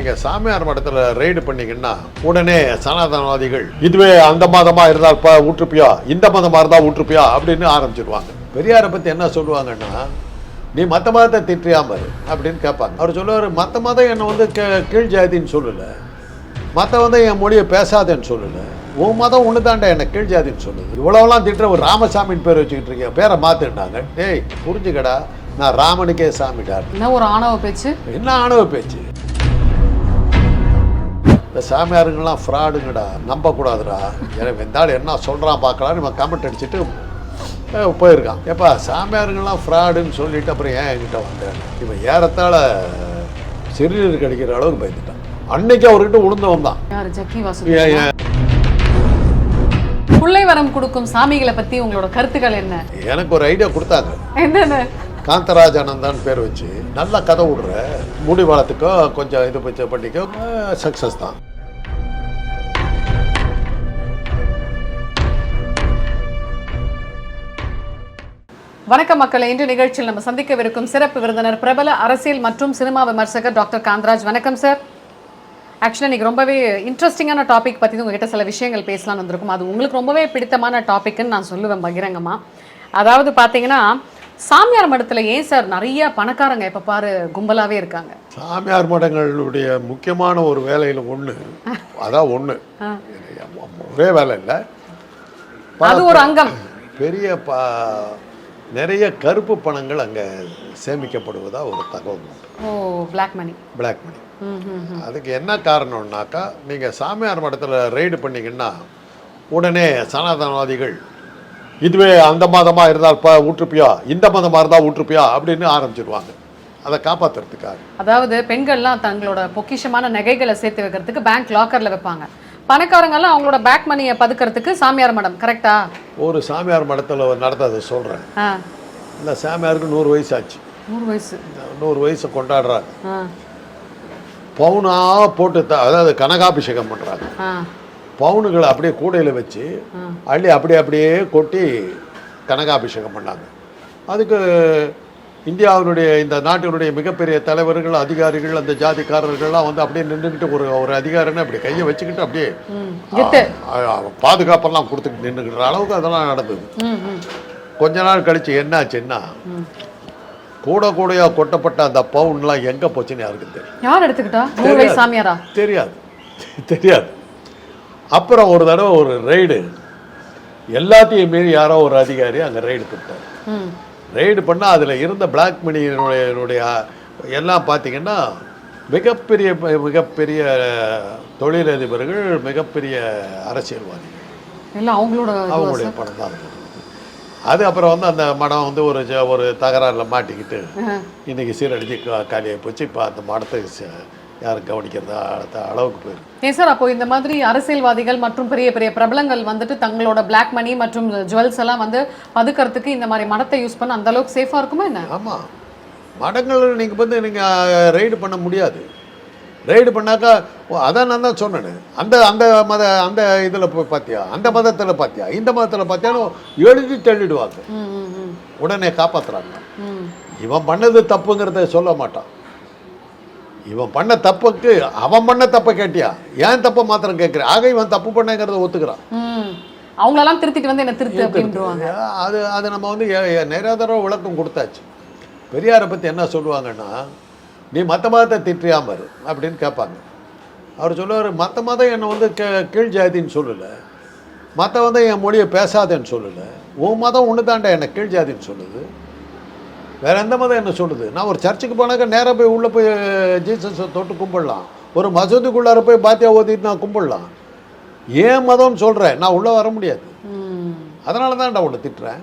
நீங்க சாமியார் மடத்துல ரெய்டு பண்ணீங்கன்னா உடனே சனாதனவாதிகள் இதுவே அந்த மதமா இருந்தால் ப ஊற்றுப்பியா? இந்த மதமா இருந்தா ஊற்றுப்பியா? அப்படின்னு ஆரம்பிச்சிருவாங்க. பெரியாரை பத்தி என்ன சொல்லுவாங்கன்னா நீ மத்த மதத்தை திட்டியாம அப்படின்னு கேட்பாங்க. அவர் சொல்லுவார் மத்த மதம் என்னை வந்து கீ- கீழ் ஜாதின்னு சொல்லல. மற்ற வந்து என் மொழியை பேசாதேன்னு சொல்லல. உன் மதம் ஒன்று தாண்டா என்னை கீழ் ஜாதின்னு சொல்லுது. இவ்வளோலாம் திட்டுற ஒரு ராமசாமின்னு பேர் வச்சுக்கிட்டு இருக்கேன் பேரை மாற்றிட்டாங்க டேய் புரிஞ்சுக்கடா. நான் ராமனுக்கே சாமிடார். என்ன ஒரு ஆணவ பேச்சு? என்ன ஆணவ பேச்சு? இந்த சாமியாருங்கெல்லாம் ஃப்ராடுங்கடா நம்பக்கூடாதுடா. எனக்கு இந்த ஆள் என்ன சொல்கிறான் பார்க்கலான்னு இவன் கமெண்ட் அடிச்சுட்டு போயிருக்கான். ஏப்பா சாமியாருங்கெல்லாம் ஃப்ராடுன்னு சொல்லிட்டு அப்புறம் ஏன் என்கிட்ட வந்தேன்? இவன் ஏறத்தாழ சிறுநீர் கடிக்கிற அளவுக்கு பயந்துட்டான். அன்னைக்கு அவர்கிட்ட உளுந்தவன் தான். பிள்ளை வரம் கொடுக்கும் சாமிகளை பத்தி உங்களோட கருத்துக்கள் என்ன? எனக்கு ஒரு ஐடியா கொடுத்தாங்க. என்னென்ன? காந்தராஜ் பேர் வச்சு நல்லா கதை விடுற முடி வளத்துக்கோ கொஞ்சம் இது பண்ணிக்கோ சக்ஸஸ் தான். வணக்கம் மக்களே. இன்று நிகழ்ச்சியில் நம்ம சந்திக்கவிருக்கும் சிறப்பு விருந்தினர் பிரபல அரசியல் மற்றும் சினிமா விமர்சகர் டாக்டர் காந்தராஜ் வணக்கம் சார் ஆக்சுவலாக இன்னைக்கு ரொம்பவே இன்ட்ரெஸ்டிங்கான டாபிக் பற்றி உங்ககிட்ட சில விஷயங்கள் பேசலாம்னு வந்திருக்கும். அது உங்களுக்கு ரொம்பவே பிடித்தமான டாபிக்னு நான் சொல்லுவேன் பகிரங்கமா. அதாவது பார்த்தீங்கன்னா சாமியார் மடத்தில் ஏன் சார் நிறைய பணக்காரங்க எப்போ பாரு கும்பலாவே இருக்காங்க? சாமியார் மடங்களுடைய முக்கியமான ஒரு வேலையில் ஒன்று அதான் ஒன்று ஒரே வேலை இல்லை. அது ஒரு அங்கம். பெரிய ப நிறைய கருப்பு பணங்கள் அங்கே சேமிக்கப்படுவதா ஒரு தகவல். ஓ பிளாக் மணி பிளாக் மணி அதுக்கு என்ன காரணம்னாக்கா நீங்கள் சாமியார் மடத்தில் ரெய்டு பண்ணீங்கன்னா உடனே சனாதனவாதிகள் இதுவே அந்த மதமாக இருந்தால் ப ஊற்றுப்பியா? இந்த மதமாக இருந்தால் ஊற்றுப்பியா? அப்படின்னு ஆரம்பிச்சிருவாங்க. அதை காப்பாற்றுறதுக்காக அதாவது பெண்கள்லாம் தங்களோட பொக்கிஷமான நகைகளை சேர்த்து வைக்கிறதுக்கு பேங்க் லாக்கர்ல வைப்பாங்க. பணக்காரங்கெல்லாம் அவங்களோட பேக் மணியை பதுக்கிறதுக்கு சாமியார் மடம் கரெக்டா ஒரு சாமியார் மடத்தில் நடந்ததை சொல்கிறேன் இந்த சாமியாருக்கு நூறு வயசு ஆச்சு நூறு வயசு. நூறு வயசை கொண்டாடுறாங்க ஆ. பவுனா போட்டு அதாவது கனகாபிஷேகம் பண்ணுறாங்க பவுனுகளை அப்படியே கூடையில் வச்சு அள்ளி அப்படியே அப்படியே கொட்டி கனகாபிஷேகம் பண்ணாங்க. அதுக்கு இந்தியாவினுடைய இந்த நாட்டினுடைய மிகப்பெரிய தலைவர்கள் அதிகாரிகள் அந்த ஜாதிக்காரர்கள்லாம் வந்து அப்படியே நின்றுக்கிட்டு ஒரு ஒரு அதிகாரின்னு அப்படி கையை வச்சுக்கிட்டு அப்படியே பாதுகாப்பெல்லாம் கொடுத்துக்கிட்டு நின்றுக்கிற அளவுக்கு அதெல்லாம் நடந்தது. கொஞ்ச நாள் கழிச்சு என்னாச்சுன்னா கூட கூடையா கொட்டப்பட்ட அந்த பவுன்லாம் எங்கே போச்சுன்னு யாருக்கு தெரியும் யார் எடுத்துக்கிட்டா? தெரியாது. தெரியாது. அப்புறம் ஒரு தடவை ஒரு ரெய்டு எல்லாத்தையும் மீறி யாரோ ஒரு அதிகாரி அங்கே பண்ணிட்டார் ம். ரெய்டு பண்ணால் அதில் இருந்த பிளாக் மணியினுடைய எல்லாம் பார்த்தீங்கன்னா மிகப்பெரிய மிகப்பெரிய தொழிலதிபர்கள் மிகப்பெரிய அரசியல்வாதிகள் எல்லாம் அவங்களோட அவங்களுடைய? படம் தான். அது அப்புறம் வந்து அந்த மடம் வந்து ஒரு ஒரு தகராறில் மாட்டிக்கிட்டு ஆ. இன்னைக்கு சீரடிச்சு காலியாகி போச்சு இப்போ அந்த மடத்தை யாரும் கவனிக்கிறதா அளவுக்கு போயிருக்கு. ஏன் சார் அப்போ இந்த மாதிரி அரசியல்வாதிகள் மற்றும் பெரிய பெரிய பிரபலங்கள் வந்துட்டு தங்களோட பிளாக் மணி மற்றும் ஜுவல்ஸ் எல்லாம் வந்து பதுக்கிறதுக்கு இந்த மாதிரி மடத்தை யூஸ் பண்ண அந்த அளவுக்கு சேஃபா இருக்குமா என்ன? ஆமாம் மடங்கள் நீங்கள் வந்து நீங்கள் ரெய்டு பண்ண முடியாது. ரெய்டு பண்ணாக்கா ஓ, அதான் நான் தான் சொன்னேன். அந்த அந்த மத அந்த இதில் பார்த்தியா அந்த மதத்தில் பார்த்தியா இந்த மதத்தில் பார்த்தியாலும் எழுதி தள்ளிடுவாங்க. உடனே காப்பாற்றுறாங்க இவன் பண்ணது தப்புங்கிறத சொல்ல மாட்டான். இவன் பண்ண தப்புக்கு அவன் பண்ண தப்பை கேட்டியா? ஏன் தப்பை மாத்திரம் கேட்குற? ஆக இவன் தப்பு பண்ணங்கிறத ஒத்துக்கிறான். அவங்களெல்லாம் திருத்திட்டு வந்து என்ன திருத்து அப்படின்றவாங்க அது அது நம்ம வந்து நிறைய தடவை விளக்கம் கொடுத்தாச்சு. பெரியாரை பற்றி என்ன சொல்லுவாங்கன்னா நீ மற்ற மதத்தை திட்டியாம இரு அப்படின்னு கேட்பாங்க. அவர் சொல்லுவார் மற்ற மதம் என்னை வந்து கே கீழ் ஜாதின்னு சொல்லலை. மற்ற வந்து என் மொழியை பேசாதேன்னு சொல்லலை. உன் மதம் ஒன்று தாண்டா என்னை கீழ் ஜாதின்னு சொல்லுது. வேற எந்த மதம் என்ன சொல்லுது நான் ஒரு சர்ச்சுக்கு போனாக்கா நேராக போய் உள்ளே போய் ஜீசஸை தொட்டு கும்பிடலாம். ஒரு மசூதிக்குள்ளார போய் பாத்தியா ஓதிட்டு நான் கும்பிடலாம். ஏன் மதம்னு சொல்கிறேன் நான் உள்ளே வர முடியாது. அதனால தான் உன்னை திட்டுறேன்.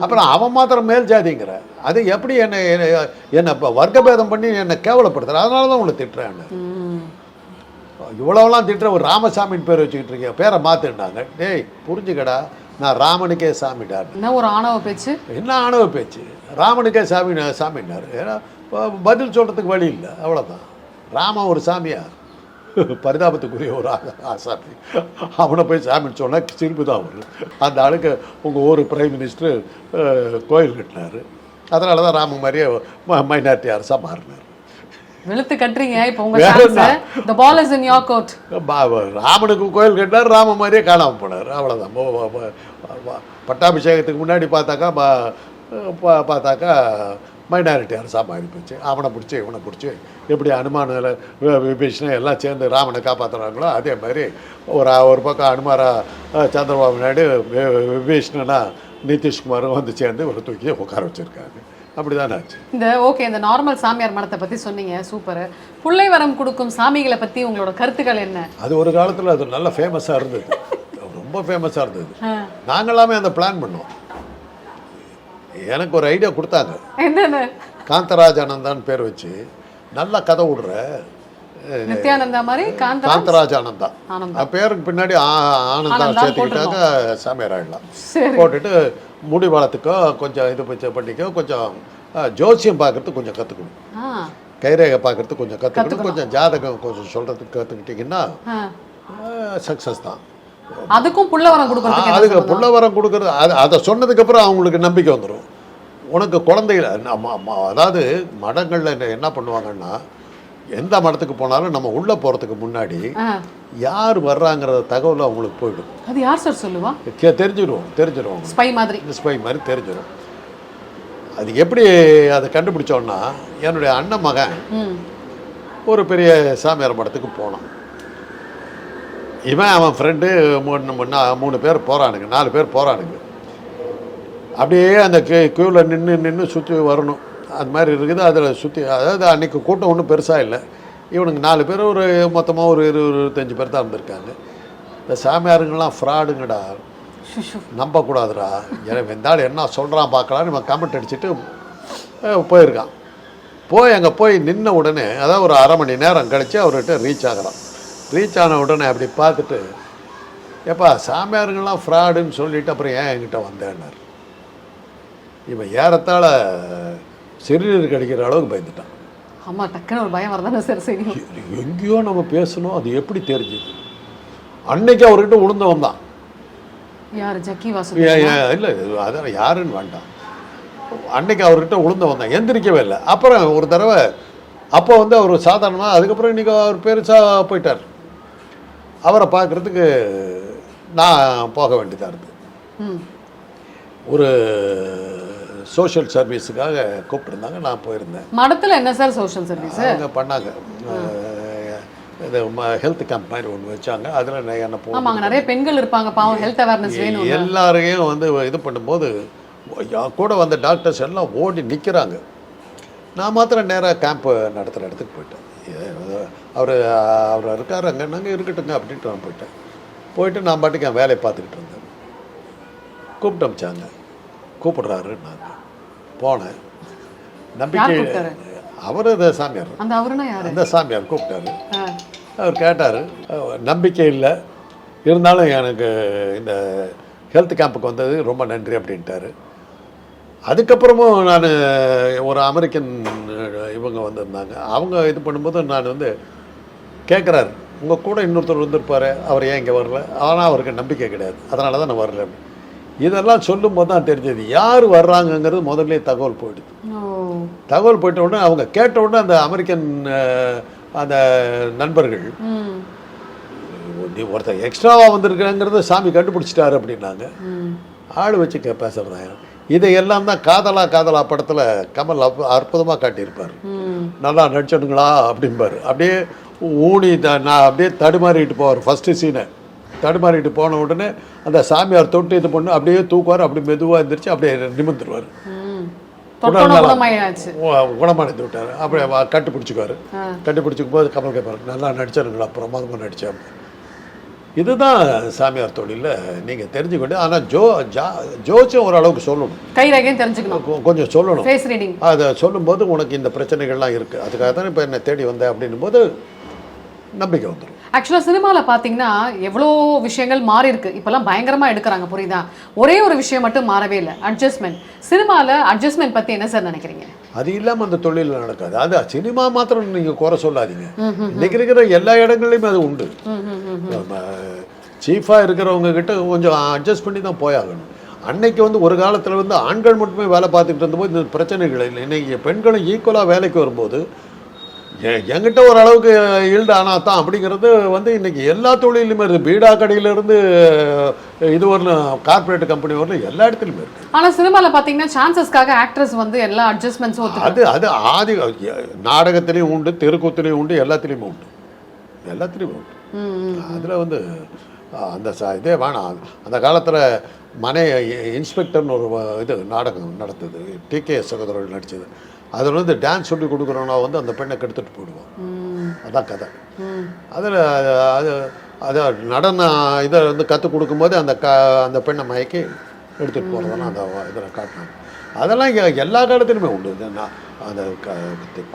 அப்புறம் அவன் மாத்திரம் மேல் ஜாதிங்கிற. அது எப்படி என்னை என்னை- இப்போ வர்க்கபேதம் பண்ணி என்னை கேவலப்படுத்துற? அதனால தான் உன்னை திட்டுறேன் இவ்வளோலாம் திட்டுற ஒரு ராமசாமின்னு பேர் வச்சுக்கிட்டு இருக்கேன் பேரை மாற்றிட்டாங்க டேய் புரிஞ்சுக்கடா. நான் ராமனுக்கே சாமிடார் என்ன ஒரு ஆணவ பேச்சு? என்ன ஆணவ பேச்சு? ராமனுக்கே சாமி சாமினார் ஏன்னா பதில் சொல்கிறதுக்கு வழி இல்லை. அவ்வளோதான் ராமன் ஒரு சாமியார். பரிதாபத்துக்குரிய ஒரு ஆசாமி அவனை போய் சாமின்னு சொன்னால் சிரிப்பு தான் வரும் அந்த ஆளுக்கு உங்கள் ஊர் பிரைம் மினிஸ்டர் கோயில் கட்டினார். அதனால தான் ராம மாதிரியே மைனாரிட்டி அரசாக மாறினார். வெளுத்து கட்டுறீங்க இப்போ ராமனுக்கு கோயில் கட்டினார் ராம மாதிரியே காணாமல் போனார். அவ்வளோதான் பட்டாபிஷேகத்துக்கு முன்னாடி பார்த்தாக்கா பா- பார்த்தாக்கா மைனாரிட்டி அரசாக மாறி போச்சு. அவனை பிடிச்சி இவனை பிடிச்சி எப்படி அனுமானில் விபீஷணன் எல்லாம் சேர்ந்து ராமனை காப்பாற்றுறாங்களோ அதே மாதிரி ஒரு ஒரு பக்கம் அனுமாரா சந்திரபாபு நாயுடு வி- விபீஷணனா நிதிஷ்குமாரும் வந்து சேர்ந்து ஒரு தூக்கி உட்கார வச்சுருக்காங்க. அப்படி தானே ஆச்சு? இந்த ஓகே இந்த நார்மல் சாமியார் மடத்தை பத்தி சொன்னீங்க சூப்பர் புள்ளை வரம் கொடுக்கும் சாமிகளை பத்தி உங்களோட கருத்துக்கள் என்ன? அது ஒரு காலத்தில் அது நல்ல ஃபேமஸாக இருந்தது. ரொம்ப ஃபேமஸாக இருந்தது. நாங்களாமே அந்த பிளான் பண்ணோம். எனக்கு ஒரு ஐடியா கொடுத்தாங்க. காந்தராஜ் ஆனந்தான்னு பேர் வச்சு நல்லா கதை விடுற நித்யானந்தா மாதிரி காந்தா காந்தராஜ் ஆனந்தா. பேருக்கு பின்னாடி ஆனந்தா ஆனந்தா சேர்த்துக்கிட்டாக்க சாமியார் ஆயிடலாம். சரி. போட்டுட்டு முடி வளர்த்துக்கோ கொஞ்சம் இது பச்சை பண்ணிக்கோ கொஞ்சம் ஜோசியம் பார்க்கறதுக்கு கொஞ்சம் கற்றுக்கணும் கைரேகை பார்க்கறதுக்கு கொஞ்சம் கற்றுக்கணும் கொஞ்சம் ஜாதகம் கொஞ்சம் சொல்கிறதுக்கு கற்றுக்கிட்டிங்கன்னா. சக்ஸஸ் தான். அதுக்கும் புள்ள வரம் கொடுக்கறதுக்கு என்ன அதுக்கு? புள்ளவரம் கொடுக்கறது அது அதை சொன்னதுக்கப்புறம் அவங்களுக்கு நம்பிக்கை வந்துடும் உனக்கு குழந்தைகள அதாவது மடங்களில் என்ன- பண்ணுவாங்கன்னா எந்த மடத்துக்கு போனாலும் நம்ம உள்ளே போகிறதுக்கு முன்னாடி. யார் வர்றாங்கிற தகவல் அவங்களுக்கு போயிடும். அது யார் சார் சொல்லுவா? தெரிஞ்சிடும் தெரிஞ்சிடும் ஸ்பை மாதிரி. ஸ்பை மாதிரி தெரிஞ்சிடும் அது எப்படி அதை கண்டுபிடிச்சோன்னா என்னுடைய அண்ணன் மகன் ஒரு பெரிய சாமியார் மடத்துக்கு போனான். இவன் அவன் ஃப்ரெண்டு மூணு மூணு மூணு பேர் போகிறானுங்க நாலு பேர் போகிறானுங்க அப்படியே அந்த கே க்யூவில் நின்று நின்று சுற்றி வரணும். அது மாதிரி இருக்குது. அதில் சுற்றி அதாவது அன்றைக்கி கூட்டம் ஒன்றும் பெருசாக இல்லை. இவனுக்கு நாலு பேர் ஒரு மொத்தமாக ஒரு இருபது இருபத்தஞ்சி பேர் தான் இருந்திருக்காங்க. இந்த சாமியாருங்கெல்லாம் ஃப்ராடுங்கடா நம்பக்கூடாதுடா. எனக்கு இந்த என்ன சொல்கிறான் பார்க்கலான்னு இவன் கமெண்ட் அடிச்சுட்டு போயிருக்கான். போய் அங்கே போய் நின்ன உடனே அதாவது ஒரு அரை மணி நேரம் கழித்து அவர்கிட்ட ரீச் ஆகிறான். ரீச் ஆன உடனே அப்படி பார்த்துட்டு ஏப்பா சாமியாருங்கெல்லாம் ஃப்ராடுன்னு சொல்லிட்டு அப்புறம் ஏன் என்கிட்ட வந்தேன்னார்? இவன் ஏறத்தாழ சிறுநீர் கடிக்கிற அளவுக்கு பயந்துட்டான். ஆமா டக்குன்னு ஒரு பயம் வரதானே சார் செய்யும் எங்கேயோ நம்ம பேசணும் அது எப்படி தெரிஞ்சுது? அன்னைக்கு அவர்கிட்ட உளுந்தவன் தான் யார் ஜக்கி வாசு இல்லை அதான் யாருன்னு வேண்டாம். அன்னைக்கு அவர்கிட்ட உளுந்த வந்தேன். எந்திரிக்கவே இல்லை. அப்புறம் ஒரு தடவை அப்போ வந்து அவர் சாதாரணமாக அதுக்கப்புறம் இன்றைக்கி அவர் பெருசாக போயிட்டார். அவரை பார்க்குறதுக்கு நான் போக வேண்டியதாக இருந்தது ம். ஒரு சோஷியல் சர்வீஸுக்காக கூப்பிட்டுருந்தாங்க நான் போயிருந்தேன். மடத்துல என்ன சார் சோஷியல் சர்வீஸ் அவங்க பண்ணாங்க. இது ஹெல்த் கேம்ப் மாதிரி ஒன்று வச்சாங்க. அதில் என்ன போ ஆமாங்க நிறைய பெண்கள் இருப்பாங்க பாவம் ஹெல்த் அவேர்னஸ் வேணும் எல்லாரையும் வந்து இது பண்ணும்போது கூட வந்த டாக்டர்ஸ் எல்லாம் ஓடி நிற்கிறாங்க நான் மாத்திரம் நேராக கேம்ப் நடத்துகிற இடத்துக்கு போயிட்டேன். அவர் அவர் இருக்கார் அங்கே நாங்கள் இருக்கட்டுங்க அப்படின்ட்டு நான் போயிட்டேன். போயிட்டு நான் பாட்டுக்கு என் வேலையை பார்த்துக்கிட்டு இருந்தேன். கூப்பிட்டு அமிச்சாங்க. கூப்பிடுறாரு நான் போனேன். நம்பிக்கை? அவர் சாமியார். அந்த அவருனா யாரு? அந்த சாமியார் கூப்பிட்டாரு. அவர் கேட்டார் நம்பிக்கை இல்லை. இருந்தாலும் எனக்கு இந்த ஹெல்த் கேம்புக்கு வந்தது ரொம்ப நன்றி அப்படின்ட்டாரு. அதுக்கப்புறமும் நான் ஒரு அமெரிக்கன் இவங்க வந்திருந்தாங்க. அவங்க இது பண்ணும்போது நான் வந்து கேட்குறாரு உங்கள் கூட இன்னொருத்தர் வந்திருப்பாரு அவர் ஏன் இங்கே வரல? ஆனால் அவருக்கு நம்பிக்கை கிடையாது. அதனால தான் நான் வரல இதெல்லாம் சொல்லும்போது தான் தெரிஞ்சது. யார் வர்றாங்கங்கிறது முதல்ல தகவல் போயிடுது. தகவல் போயிட்ட உடனே அவங்க கேட்ட உடனே அந்த அமெரிக்கன் அந்த நண்பர்கள் நீ ஒருத்தர் எக்ஸ்ட்ராவாக வந்திருக்காங்கிறத சாமி கண்டுபிடிச்சிட்டாரு அப்படின்னாங்க. ஆள் வச்சு கே பேசுகிறாங்க இதையெல்லாம் தான் காதலா காதலா படத்தில் கமல் அற்ப அற்புதமாக காட்டியிருப்பார். நல்லா நடிச்சனுங்களா அப்படிம்பாரு. அப்படியே ஊனி நான் அப்படியே தடுமாறிட்டு போவார் ஃபஸ்ட்டு சீனை தடுமாறிட்டு போன உடனே அந்த சாமியார் தொட்டு இது பண்ணு அப்படியே தூக்குவார் அப்படி மெதுவாக எழுந்திரிச்சு அப்படியே குணமாயாச்சு குணமடைந்து விட்டார். அப்படியே கட்டு பிடிச்சிக்குவார். கட்டு பிடிச்சிக்கும் போது கமல் கேட்பார் நல்லா நடிச்சாருங்களா பிரமாதமாக நடித்தேன் இதுதான் சாமியார் தொழிலில் நீங்கள் தெரிஞ்சுக்கிட்டு ஆனால் ஜோ ஜா ஜோசியம் ஓரளவுக்கு சொல்லணும். கை ரேகையும் தெரிஞ்சுக்கணும். கொஞ்சம் சொல்லணும். அதை சொல்லும்போது உனக்கு இந்த பிரச்சனைகள்லாம் இருக்குது அதுக்காக தான் இப்போ என்னை தேடி வந்தேன் அப்படின்னும் போது நம்பிக்கை வந்துடும் ஆக்சுவலாக சினிமாவில் பார்த்தீங்கன்னா எவ்வளோ விஷயங்கள் மாறி இருக்கு. இப்போல்லாம் பயங்கரமாக எடுக்கிறாங்க புரியுதா? ஒரே ஒரு விஷயம் மட்டும் மாறவே இல்லை. அட்ஜஸ்ட்மெண்ட் சினிமாவில் அட்ஜஸ்ட்மெண்ட் பற்றி என்ன சார் நினைக்கிறீங்க? அது இல்லாமல் அந்த தொழில் நடக்காது. அது சினிமா மாத்திரம் நீங்கள் குறை சொல்லாதீங்க. இன்னைக்கு இருக்கிற எல்லா இடங்கள்லையுமே அது உண்டு. சீஃபாக இருக்கிறவங்க கிட்ட கொஞ்சம் அட்ஜஸ்ட் பண்ணி தான் போயாகணும். அன்னைக்கு வந்து ஒரு காலத்தில் வந்து ஆண்கள் மட்டுமே வேலை பார்த்துக்கிட்டு இருந்தபோது இந்த பிரச்சனைகள் இல்லை. இன்னைக்கு பெண்களும் ஈக்குவலாக வேலைக்கு வரும்போது என்கிட்ட ஒரு அளவுக்கு ஈல்டு ஆனா தான் அப்படிங்கிறது வந்து இன்னைக்கு எல்லா தொழிலுமே இருக்குது பீடா கடையிலேருந்து இது வரலும் கார்ப்பரேட் கம்பெனி வரலும் எல்லா இடத்துலையுமே இருக்குது ஆனா சினிமால பாத்தீங்கன்னா சான்சஸ்க்காக ஆக்ட்ரஸ் வந்து எல்லா அட்ஜஸ்ட்மெண்ட்ஸும் அது அது ஆதி நாடகத்திலையும் உண்டு தெருக்கூத்துலையும் உண்டு எல்லாத்துலேயுமே உண்டு. எல்லாத்துலேயுமே உண்டு. அதில் வந்து அந்த ச இதே வேணாம் அந்த காலத்தில் மனை இன்ஸ்பெக்டர்னு ஒரு இது நாடகம் நடத்துது டி கே சகோதரர்கள் நடிச்சது. அதில் வந்து டான்ஸ் சொல்லி கொடுக்குறோன்னா வந்து அந்த பெண்ணை கெடுத்துட்டு போயிடுவோம் அதான் கதை. அதில் அது அது நடன இதை வந்து கற்றுக் கொடுக்கும்போது அந்த க அந்த பெண்ணை மயக்கி எடுத்துகிட்டு போகிறதெல்லாம் அந்த இதில் காட்டினாங்க அதெல்லாம் எல்லா காலத்துலையுமே உண்டு. நான் அந்த க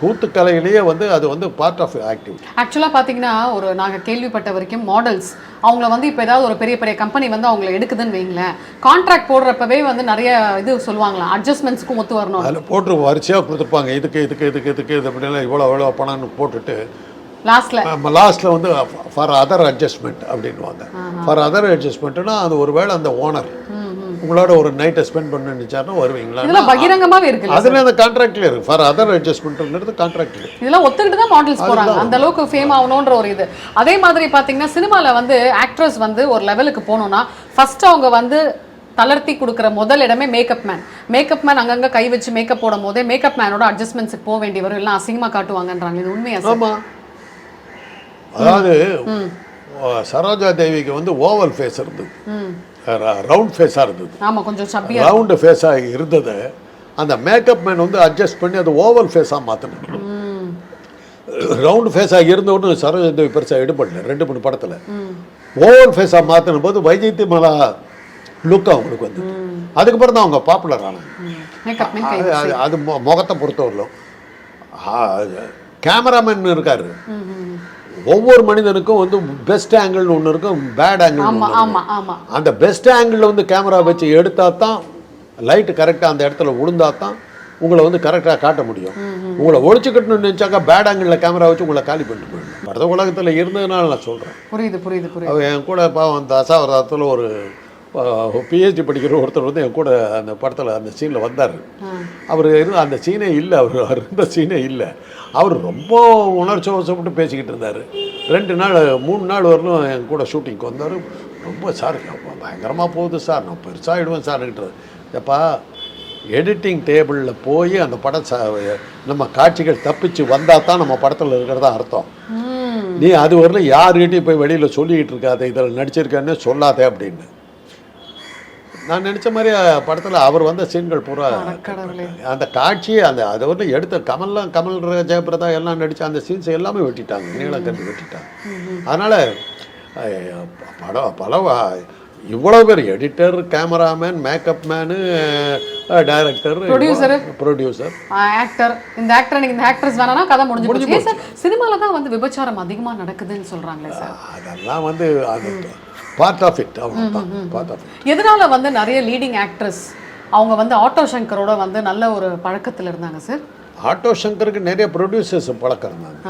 கூத்துக்கலையிலேயே வந்து அது வந்து பார்ட் ஆஃப் ஆக்டிவிட்டி ஆக்சுவலாக பார்த்தீங்கன்னா ஒரு நாங்கள் கேள்விப்பட்ட வரைக்கும் மாடல்ஸ் அவங்கள வந்து இப்போ ஏதாவது ஒரு பெரிய பெரிய கம்பெனி வந்து அவங்கள எடுக்குதுன்னு வைங்களேன். கான்ட்ராக்ட் போடுறப்பவே வந்து நிறைய இது சொல்லுவாங்களாம் அட்ஜஸ்ட்மெண்ட்ஸ்க்கும் ஒத்து வரணும். அதில் போட்டு வரிசையாக கொடுத்துருப்பாங்க. இதுக்கு இதுக்கு இதுக்கு இதுக்கு இது அப்படிலாம் இவ்வளோ இவ்வளோ பணம்னு போட்டுட்டு நம்ம லாஸ்ட்டில் வந்து ஃபார் அதர் அட்ஜஸ்ட்மெண்ட் அப்படின்வாங்க ஃபார் அதர் அட்ஜஸ்ட்மெண்ட்னா அது ஒருவேளை அந்த ஓனர் உங்களோட ஒரு நைட்டை ஸ்பெண்ட் பண்ண நினச்சாருன்னா வருவீங்களா? இதெல்லாம் பகிரங்கமாவே இருக்குல்ல அதில் அந்த கான்ட்ராக்ட்ல இருக்கு ஃபார் அதர் அட்ஜஸ்ட்மெண்ட்ங்கிறது கான்ட்ராக்ட்ல இதெல்லாம் ஒத்துக்கிட்டு தான் மாடல்ஸ் போறாங்க. அந்த அளவுக்கு ஃபேம் ஆகணுன்ற ஒரு இது. அதே மாதிரி பாத்தீங்கன்னா சினிமால வந்து ஆக்ட்ரஸ் வந்து ஒரு லெவலுக்கு போகணும்னா ஃபர்ஸ்ட் அவங்க வந்து தளர்த்தி கொடுக்குற முதல் இடமே மேக்கப் மேன் மேக்கப் மேன் அங்கங்க கை வச்சு மேக்கப் போடும் போதே மேக்கப் மேனோட அட்ஜஸ்ட்மெண்ட்ஸுக்கு போக வேண்டி வரும். எல்லாம் அசிங்கமா காட்டுவாங்கன்றாங்க. இது உண்மையா சார்? ஆமா. அதாவது சரோஜா தேவிக்கு வந்து ஓவல் ஃபேஸ் இருந்தது. ரவுண்ட் ஃபேஸாக இருந்தது. ஆமா கொஞ்சம் சப்பியா ரவுண்டு ஃபேஸாக இருந்ததை. அந்த மேக்கப் மேன் வந்து அட்ஜஸ்ட் பண்ணி அதை ஓவல் ஃபேஸாக மாற்றணும் ரவுண்டு ஃபேஸாக இருந்த உடனே சரோஜா தேவி பெருசாக எடுபடல ரெண்டு மூணு படத்தில். ஓவல் ஃபேஸாக மாற்றின போது வைஜெயந்தி மலா லுக் அவங்களுக்கு வந்து அதுக்கப்புறம் தான் அவங்க பாப்புலர் ஆனாங்க. அது முகத்தை பொறுத்தவரையிலும். கேமராமேன் இருக்காரு. ஒவ்வொரு மனிதனுக்கும் வந்து பெஸ்ட் ஆங்கிள்னு ஒன்று இருக்கும் பேட் ஆங்கிள் ஆமா ஆமா ஆமா. அந்த பெஸ்ட் ஆங்கிளில் வந்து கேமரா வச்சு எடுத்தா தான் லைட்டு கரெக்டாக அந்த இடத்துல விழுந்தா தான் உங்களை வந்து கரெக்டாக காட்ட முடியும். உங்களை ஒழிச்சுக்கட்டணும்னு நினச்சாக்கா பேட் ஆங்கிளில் கேமரா வச்சு உங்களை காலி பண்ணிட்டு போயிடணும். பரத உலகத்தில் இருந்ததுனால நான் சொல்கிறேன் புரியுது புரியுது புரியுது. என் கூட பாவம் அந்த அசாவரத்தில் ஒரு பிஹெச்டி படிக்கிற ஒருத்தர் வந்து என் கூட அந்த படத்தில் அந்த சீனில் வந்தார். அவர் இருந்த அந்த சீனே இல்லை அவர் அவர் இருந்த சீனே இல்லை. அவர் ரொம்ப உணர்ச்சி வசப்பட்டு பேசிக்கிட்டு இருந்தார். ரெண்டு நாள் மூணு நாள் வரலும் என் கூட ஷூட்டிங்க்கு வந்தார். ரொம்ப சார் பயங்கரமாக போகுது சார். நான் பெருசாகிடுவேன் சார்ன்றது எப்பா எடிட்டிங் டேபிளில் போய் அந்த படம் ச நம்ம காட்சிகள் தப்பிச்சு வந்தால் தான் நம்ம படத்தில் இருக்கிறதா அர்த்தம். நீ அது வரலும் யார்கிட்டையும் போய் வெளியில் சொல்லிக்கிட்டு இருக்காத இதில் நடிச்சிருக்கேன்னு சொல்லாதே அப்படின்னு நான் நினச்ச மாதிரி படத்தில் அவர் வந்த சீன்கள் பூரா. அந்த காட்சியே அந்த அதை வந்து எடுத்த கமல்லாம் கமல் ஜெயபிரதா எல்லாம் நடித்த அந்த சீன்ஸ் எல்லாமே வெட்டிட்டாங்க. நீளக்கண்டு வெட்டிட்டாங்க. அதனால் படம் பல இவ்வளோ பேர் editor cameraman makeup man director Producer. Producer actor இந்த ஆக்டர் எனக்கு இந்த ஆக்ட்ரஸ் வேணாம்னா கதை முடிஞ்சு ஏன் சார் சினிமால தான் வந்து விபச்சாரம் அதிகமா நடக்குதுன்னு சொல்றாங்களே சார்? அதெல்லாம் வந்து அது பார்ட் ஆஃப் இட் அவ்வளோதான் பார்ட் ஆஃப் இட் எதனால வந்து நிறைய லீடிங் ஆக்ட்ரஸ் அவங்க வந்து ஆட்டோ சங்கரோட வந்து நல்ல ஒரு பழக்கத்துல இருந்தாங்க சார் ஆட்டோ சங்கருக்கு நிறைய ப்ரொடியூசர்ஸ் பழக்கம் இருந்தாங்க.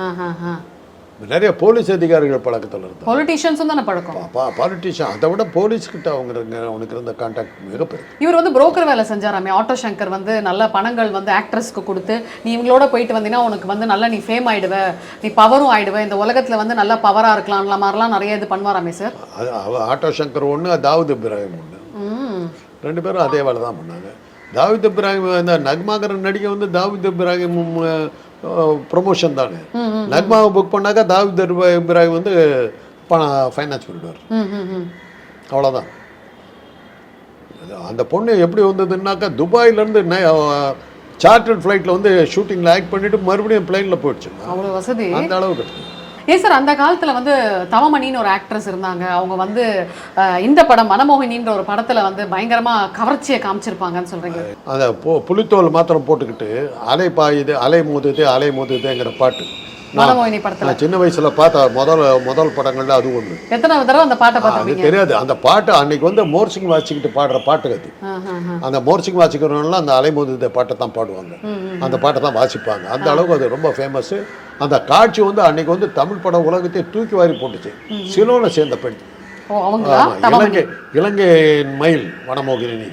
நிறைய போலீஸ் அதிகாரிகள் பழக்கத்தில் இருந்தாங்க. பொலிட்டீஷியன்ஸும் தானே பழக்கம்? பாலிட்டிஷியன் அதை விட போலீஸ்கிட்ட அவங்க இருங்க அவனுக்கு இருந்த கான்டாக்ட் மிகப்பெரிய இவர் வந்து புரோக்கர் வேலை செஞ்சாராமே ஆட்டோ சங்கர் வந்து நல்ல பணங்கள் வந்து ஆக்ட்ரஸ்க்கு கொடுத்து நீ இவங்களோட போயிட்டு வந்தீங்கன்னா உனக்கு வந்து நல்லா நீ ஃபேம் ஆயிடுவ நீ பவரும் ஆயிடுவ இந்த உலகத்துல வந்து நல்லா பவரா இருக்கலாம்ல மாதிரிலாம் நிறைய இது பண்ணுவாராமே சார் ஆட்டோ சங்கர் ஒன்று தாவூத் இப்ராஹிம் ஒன்று ரெண்டு பேரும் அதே வேலை தான் பண்ணாங்க. தாவூத் இப்ராஹிம் இந்த நக்மாகர் நடிகை வந்து தாவூத் இப்ராஹிம் ப்ரொமோஷன் தானே. நக்மாவை புக் பண்ணாக்கா தாவூத் இப்ராஹிம் வந்து பணம் ஃபைனான்ஸ் பண்ணிடுவார் அவ்வளோதான் அந்த பொண்ணு எப்படி வந்ததுன்னாக்கா துபாயிலேருந்து சார்ட்டர்ட் ஃப்ளைட்டில் வந்து ஷூட்டிங்கில் ஆக்ட் பண்ணிட்டு மறுபடியும் பிளைனில் போயிடுச்சு. அவ்வளோ வசதி. அந்த அளவுக்கு. ஏன் சார் அந்த காலத்துல வந்து தவமணின்னு ஒரு ஆக்ட்ரஸ் இருந்தாங்க. அவங்க வந்து இந்த படம் மனமோகினின்ற ஒரு படத்துல வந்து பயங்கரமா கவர்ச்சியை காமிச்சிருப்பாங்கன்னு சொல்றீங்க. அந்த பு புலித்தோல் மாத்திரம் போட்டுக்கிட்டு அலை பாயுது அலை மோதுது அலை மோதுதுங்கிற பாட்டு. மனமோகினி படத்துல. சின்ன வயசுல பார்த்த முதல் முதல் படங்கள்ல அது ஒன்று எத்தனை தடவை அந்த பாட்டை அது பார்த்துருப்பீங்க? தெரியாது. அந்த பாட்டு அன்னைக்கு வந்து மோர்சிங் வாசிக்கிட்டு பாடுற பாட்டு அது. அந்த மோர்சிங் வாசிக்கிறவங்களாம் அந்த அலைமோதுத பாட்டை தான் பாடுவாங்க. அந்த பாட்டை தான் வாசிப்பாங்க. அந்த அளவுக்கு அது ரொம்ப ஃபேமஸ் அந்த காட்சி வந்து அன்னைக்கு வந்து தமிழ் படம் உலகத்தை தூக்கி வாரி போட்டுச்சு. சிலோனை சேர்ந்த பெண். இலங்கை இலங்கை மயில் வனமோகினி.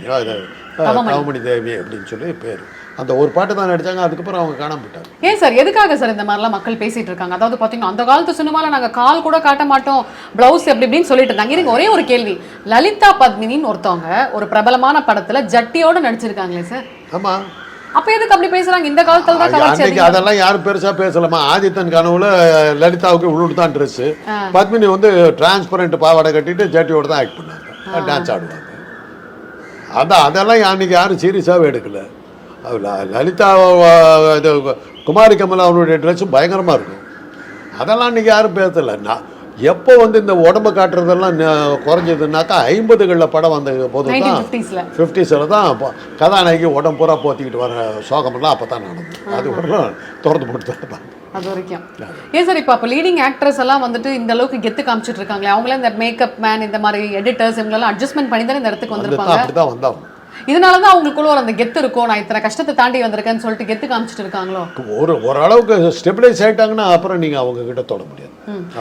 தவமணி. தேவி அப்படின்னு சொல்லி பேர். அந்த ஒரு பாட்டு தான் நடிச்சாங்க அதுக்கப்புறம் அவங்க காணாம போயிட்டாங்க. ஏன் சார் எதுக்காக சார் இந்த மாதிரிலாம் மக்கள் பேசிட்டு இருக்காங்க? அதாவது பாத்தீங்கன்னா அந்த காலத்து சினிமால நாங்க கால் கூட காட்ட மாட்டோம் பிளவுஸ் எப்படி இப்படின்னு சொல்லிட்டு இருந்தாங்க. இருங்க ஒரே ஒரு கேள்வி. லலிதா பத்மினின்னு ஒருத்தவங்க ஒரு பிரபலமான படத்துல ஜட்டியோட நடிச்சிருக்காங்களே சார். ஆமா. அப்ப எதுக்கு அப்படி பேசுறாங்க? இந்த காலத்துல தான். அதெல்லாம் யாரும் பெருசா பேசலாமா ஆதித்தன் கனவுல லலிதாவுக்கு உள்ளுட்டு தான் ட்ரெஸ் பத்மினி வந்து டிரான்ஸ்பரண்ட் பாவாடை கட்டிட்டு ஜட்டியோட தான் ஆக்ட் பண்ணாங்க. டான்ஸ் ஆடுவாங்க. அதான் அதெல்லாம் அன்னைக்கு யாரும் சீரியஸாகவே எடுக்கல. லலிதா இது குமாரி கமல் அவனுடைய ட்ரெஸ்ஸும் பயங்கரமா இருக்கும். அதெல்லாம் அன்னைக்கு யாரும் பேசல. நான் எப்போ வந்து இந்த உடம்ப காட்டுறதெல்லாம் குறைஞ்சதுனாக்கா ஐம்பதுகளில் படம் வந்த போது தான். 1950s ல. ஃபிஃப்டிஸில் தான் கதாநாயகி உடம்பு பூரா போத்திக்கிட்டு வர சோகமெல்லாம் அப்போ தான் நடந்தது அது வரலாம் திறந்து போட்டு தான். அது வரைக்கும். ஏன் சார் இப்போ அப்போ லீடிங் ஆக்ட்ரஸ் எல்லாம் வந்துட்டு இந்த அளவுக்கு கெத்து காமிச்சிட்டு இருக்காங்களே அவங்களே இந்த மேக்கப் மேன் இந்த மாதிரி எடிட்டர்ஸ் இவங்களெல்லாம் அட்ஜஸ்ட்மெண்ட் பண்ணி தானே இந்த இடத்துக்கு வந்து வந்திருப்பாங்க? தான் அப்படி தான் வந்தாங்க இதனால தான் அவங்களுக்குள்ள ஒரு அந்த கெத்து இருக்கும். நான் இத்தனை கஷ்டத்தை தாண்டி வந்திருக்கேன்னு சொல்லிட்டு கெத்து காமிச்சிட்டு இருக்காங்களோ? ஒரு ஓரளவுக்கு ஸ்டெபிளைஸ் ஆயிட்டாங்கன்னா அப்புறம் நீங்கள் அவங்க கிட்ட தொட முடியாது. அப்புறம்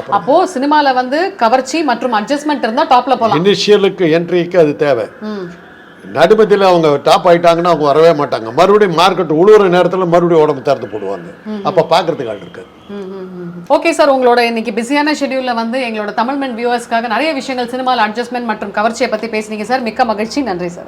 அப்போ சினிமால வந்து கவர்ச்சி மற்றும் அட்ஜஸ்ட்மெண்ட் இருந்தா டாப்ல போலாம். இனிஷியலுக்கு என்ட்ரிக்கு அது தேவை. ம். நடுமத்தியில் அவங்க டாப் ஆயிட்டாங்கன்னா அவங்க வரவே மாட்டாங்க. மறுபடியும் மார்க்கெட் உழுவுற நேரத்தில் மறுபடியும் உடம்பு திறந்து போடுவாங்க. அப்போ பார்க்கறதுக்கு ஆள் இருக்கு. ஓகே சார் உங்களோட இன்னைக்கு பிஸியான ஷெட்யூல்ல வந்து எங்களோட தமிழ் மென் வியூவர்ஸ்க்காக நிறைய விஷயங்கள் சினிமால அட்ஜஸ்ட்மெண்ட் மற்றும் கவர்ச்சியை பத்தி பேசுனீங்க சார். மிக்க மகிழ்ச்சி. நன்றி சார்.